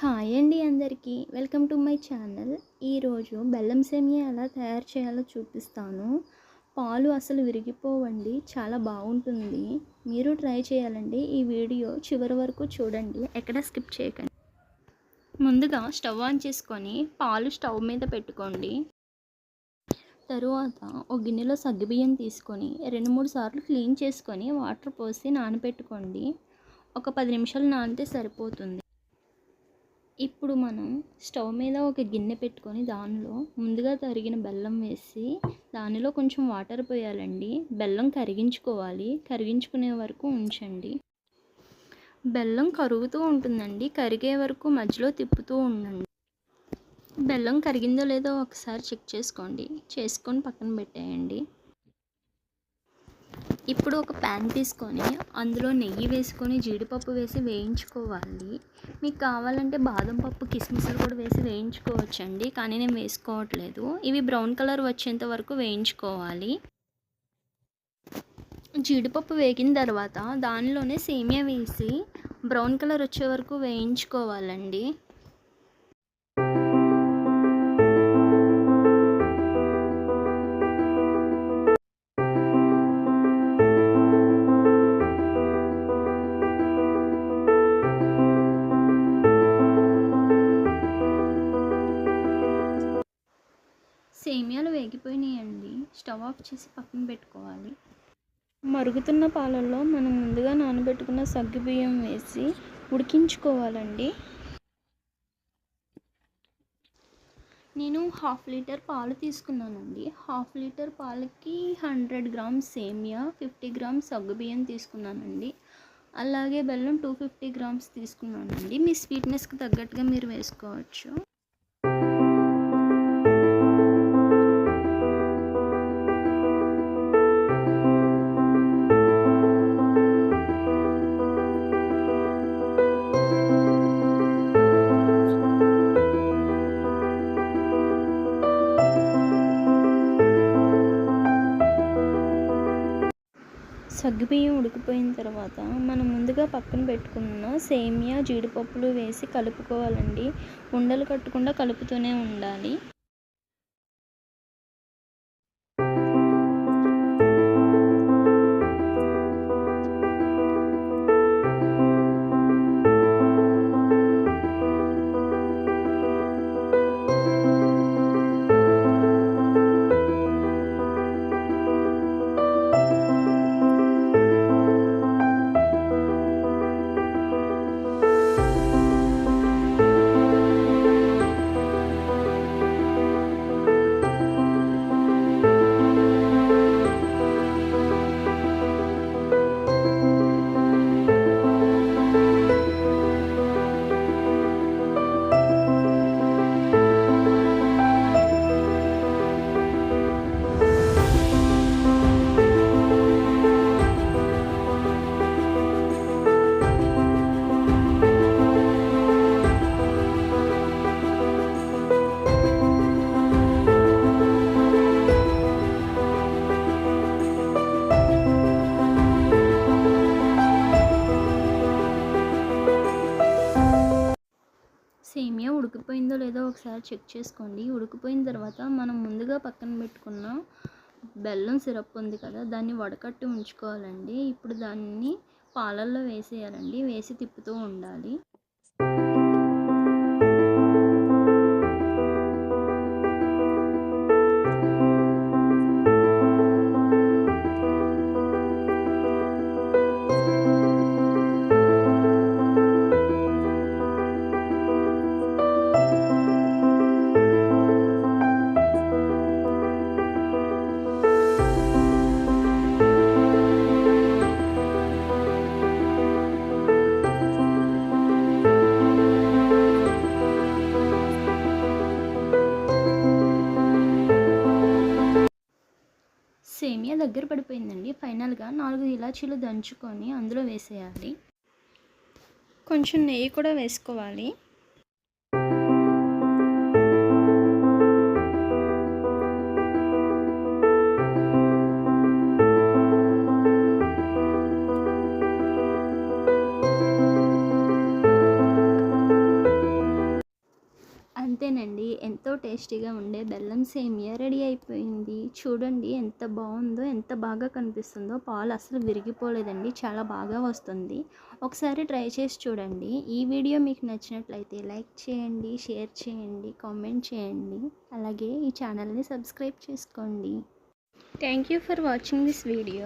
Hi అండి అందరికీ. Welcome to my channel. ఈరోజు బెల్లం సేమియా ఎలా తయారు చేయాలో చూపిస్తాను. పాలు అసలు విరిగిపోవండి చాలా బాగుంటుంది. మీరు ట్రై చేయాలండి. ఈ వీడియో చివరి వరకు చూడండి. ఎక్కడ స్కిప్ చేయకండి. ముందుగా స్టవ్ ఆన్ చేసుకొని పాలు స్టవ్ మీద పెట్టుకోండి. తరువాత ఒక గిన్నెలో సగ్గుబియ్యం తీసుకొని రెండు మూడు సార్లు క్లీన్ చేసుకొని వాటర్ పోసి నానబెట్టుకోండి. ఒక పది నిమిషాలు నానితే సరిపోతుంది. ఇప్పుడు మనం స్టవ్ మీద ఒక గిన్నె పెట్టుకొని దానిలో ముందుగా తరిగిన బెల్లం వేసి దానిలో కొంచెం వాటర్ పోయాలండి. బెల్లం కరిగించుకోవాలి. కరిగించుకునే వరకు ఉంచండి. బెల్లం కరుగుతూ ఉంటుందండి. కరిగే వరకు మధ్యలో తిప్పుతూ ఉండండి. బెల్లం కరిగిందో లేదో ఒకసారి చెక్ చేసుకోండి. చేసుకొని పక్కన పెట్టేయండి. ఇప్పుడు ఒక ప్యాన్ తీసుకొని అందులో నెయ్యి వేసుకొని జీడిపప్పు వేసి వేయించుకోవాలి. మీకు కావాలంటే బాదం పప్పు కిస్మిస్లు కూడా వేసి వేయించుకోవచ్చండి కానీ నేను వేసుకోవట్లేదు. ఇవి బ్రౌన్ కలర్ వచ్చేంత వరకు వేయించుకోవాలి. జీడిపప్పు వేగిన తర్వాత దానిలోనే సేమియా వేసి బ్రౌన్ కలర్ వచ్చే వరకు వేయించుకోవాలండి. సేమియాలు వేగిపోయినాయండి స్టవ్ ఆఫ్ చేసి పక్కన పెట్టుకోవాలి. మరుగుతున్న పాలల్లో మనం ముందుగా నానబెట్టుకున్న సగ్గుబియ్యం వేసి ఉడికించుకోవాలండి. నేను హాఫ్ లీటర్ పాలు తీసుకున్నానండి. హాఫ్ లీటర్ పాలకి హండ్రెడ్ గ్రామ్స్ సేమియా ఫిఫ్టీ గ్రామ్స్ సగ్గుబియ్యం తీసుకున్నానండి. అలాగే బెల్లం టూ ఫిఫ్టీ గ్రామ్స్ తీసుకున్నానండి. మీ స్వీట్నెస్కి తగ్గట్టుగా మీరు వేసుకోవచ్చు. సగ్గుబియ్యం ఉడికిపోయిన తర్వాత మనం ముందుగా పక్కన పెట్టుకున్న సేమియా జీడిపప్పులు వేసి కలుపుకోవాలండి. ఉండలు కట్టకుండా కలుపుతూనే ఉండాలి. ఉడికిపోయిందో లేదో ఒకసారి చెక్ చేసుకోండి. ఉడికిపోయిన తర్వాత మనం ముందుగా పక్కన పెట్టుకున్న బెల్లం సిరప్ ఉంది కదా దాన్ని వడకట్టి ఉంచుకోవాలండి. ఇప్పుడు దాన్ని పాలల్లో వేసేయాలండి. వేసి తిప్పుతూ ఉండాలి. దగ్గర పడిపోయిందండి. ఫైనల్గా నాలుగు ఇలాచీలు దంచుకొని అందులో వేసేయాలి. కొంచెం నెయ్యి కూడా వేసుకోవాలి. టేస్టీగా ఉండే బెల్లం సేమియా రెడీ అయిపోయింది. చూడండి ఎంత బాగుందో ఎంత బాగా కనిపిస్తుందో. పాలు అసలు విరిగిపోలేదండి చాలా బాగా వస్తుంది. ఒకసారి ట్రై చేసి చూడండి. ఈ వీడియో మీకు నచ్చినట్లయితే లైక్ చేయండి షేర్ చేయండి కామెంట్ చేయండి. అలాగే ఈ ఛానల్ని సబ్స్క్రైబ్ చేసుకోండి. Thank you for watching this video.